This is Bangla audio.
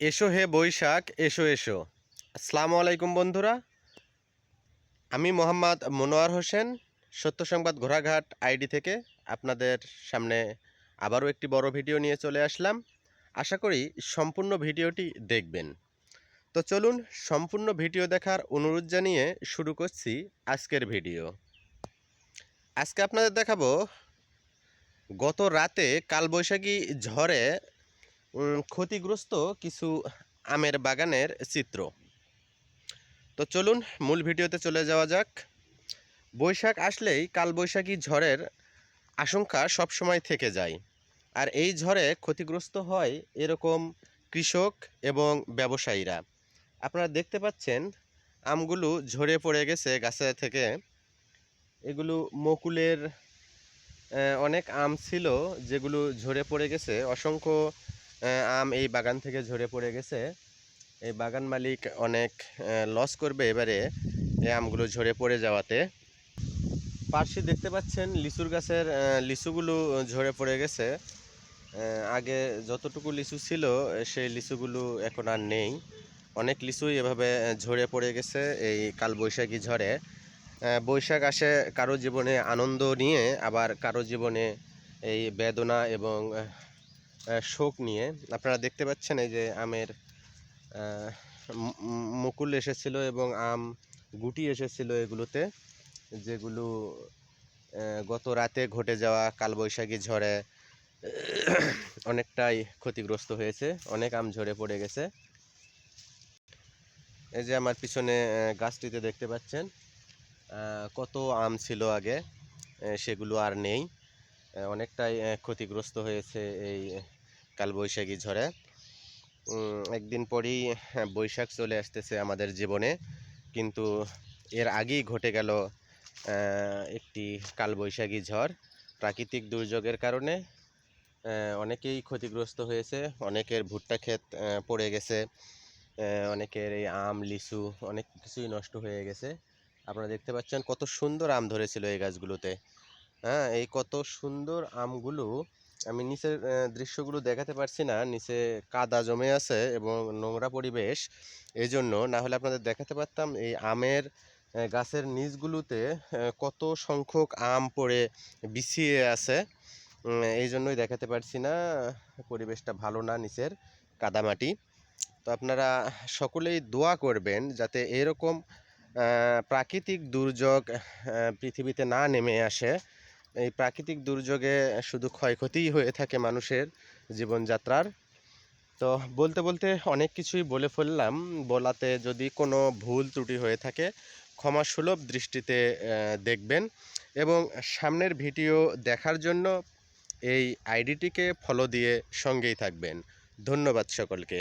এসো হে বৈশাখ, এসো এসো। আসসালামু আলাইকুম বন্ধুরা। আমি মোহাম্মদ মনোয়ার হোসেন, সত্য সংবাদ ঘোড়াঘাট আইডি থেকে আপনাদের সামনে আবারও একটি বড় ভিডিও নিয়ে চলে আসলাম। আশা করি সম্পূর্ণ ভিডিওটি দেখবেন। তো চলুন সম্পূর্ণ ভিডিও দেখার অনুরোধ জানিয়ে শুরু করছি আজকের ভিডিও। আজকে আপনাদের দেখাবো, গত রাতে কালবৈশাখী ঝড়ে ক্ষতিগ্রস্ত কিছু আমের বাগানের চিত্র। তো চলুন মূল ভিডিওতে চলে যাওয়া যাক। বৈশাখ আসলেই কালবৈশাখী ঝড়ের আশঙ্কা সবসময় থেকে যায়। আর এই ঝড়ে ক্ষতিগ্রস্ত হয় এরকম কৃষক এবং ব্যবসায়ীরা। আপনারা দেখতে পাচ্ছেন, আমগুলো ঝরে পড়ে গেছে গাছে থেকে। এগুলো মকুলের অনেক আম ছিল যেগুলো ঝরে পড়ে গেছে। অসংখ্য আম এই বাগান থেকে ঝরে পড়ে গেছে। এই বাগান মালিক অনেক লস করবে এবারে এই আমগুলো ঝরে পড়ে যাওয়াতে। পার্শ্বে দেখতে পাচ্ছেন লিচুর গাছের লিচুগুলো ঝরে পড়ে গেছে। আগে যতটুকু লিচু ছিল সেই লিচুগুলো এখন আর নেই। অনেক লিচুই এভাবে ঝরে পড়ে গেছে এই কালবৈশাখী ঝড়ে। বৈশাখ আসে কারও জীবনে আনন্দ নিয়ে, আবার কারও জীবনে এই বেদনা এবং শোক নিয়ে। আপনারা দেখতে পাচ্ছেন এই যে আমের মুকুল এসেছিল এবং আম গুটি এসেছিল এগুলোতে, যেগুলো গত রাতে ঘটে যাওয়া কালবৈশাখী ঝড়ে অনেকটাই ক্ষতিগ্রস্ত হয়েছে। অনেক আম ঝরে পড়ে গেছে। এই যে আমার পিছনে গাছটিতে দেখতে পাচ্ছেন কত আম ছিল আগে সেগুলো আর নেই। অনেকটাই ক্ষতিগ্রস্ত হয়েছে এই কালবৈশাখী ঝড়ে। একদিন পরেই হ্যাঁ, বৈশাখ চলে আসতেছে আমাদের জীবনে। কিন্তু এর আগেই ঘটে গেল একটি কালবৈশাখী ঝড়। প্রাকৃতিক দুর্যোগের কারণে অনেকেই ক্ষতিগ্রস্ত হয়েছে। অনেকের ভুট্টা ক্ষেত পড়ে গেছে। অনেকের এই আম লিচু অনেক কিছুই নষ্ট হয়ে গেছে। আপনারা দেখতে পাচ্ছেন কত সুন্দর আম ধরেছিল এই গাছগুলোতে। হ্যাঁ এই কত সুন্দর আমগুলো আমি নিচের দৃশ্যগুলো দেখাতে পারছি না। নিচে কাদা জমে আছে এবং নোংরা পরিবেশ। এই জন্য না হলে আপনাদের দেখাতে পারতাম এই আমের গাছের নিচগুলোতে কত সংখ্যক আম পড়ে বিছিয়ে আছে। এই জন্যই দেখাতে পারছি না। পরিবেশটা ভালো না নিচের কাদামাটি। তো আপনারা সকলেই দোয়া করবেন যাতে এরকম প্রাকৃতিক দুর্যোগ পৃথিবীতে না নেমে আসে। এই প্রাকৃতিক দুর্যোগে শুধু ক্ষয়ক্ষতিই হয়ে থাকে মানুষের জীবনযাত্রার। তো বলতে বলতে অনেক কিছুই বলে ফেললাম। বলাতে যদি কোনো ভুল ত্রুটি হয়ে থাকে, ক্ষমা সুলভ দৃষ্টিতে দেখবেন। এবং সামনের ভিডিও দেখার জন্য এই আইডিটিকে ফলো দিয়ে সঙ্গেই থাকবেন। ধন্যবাদ সকলকে।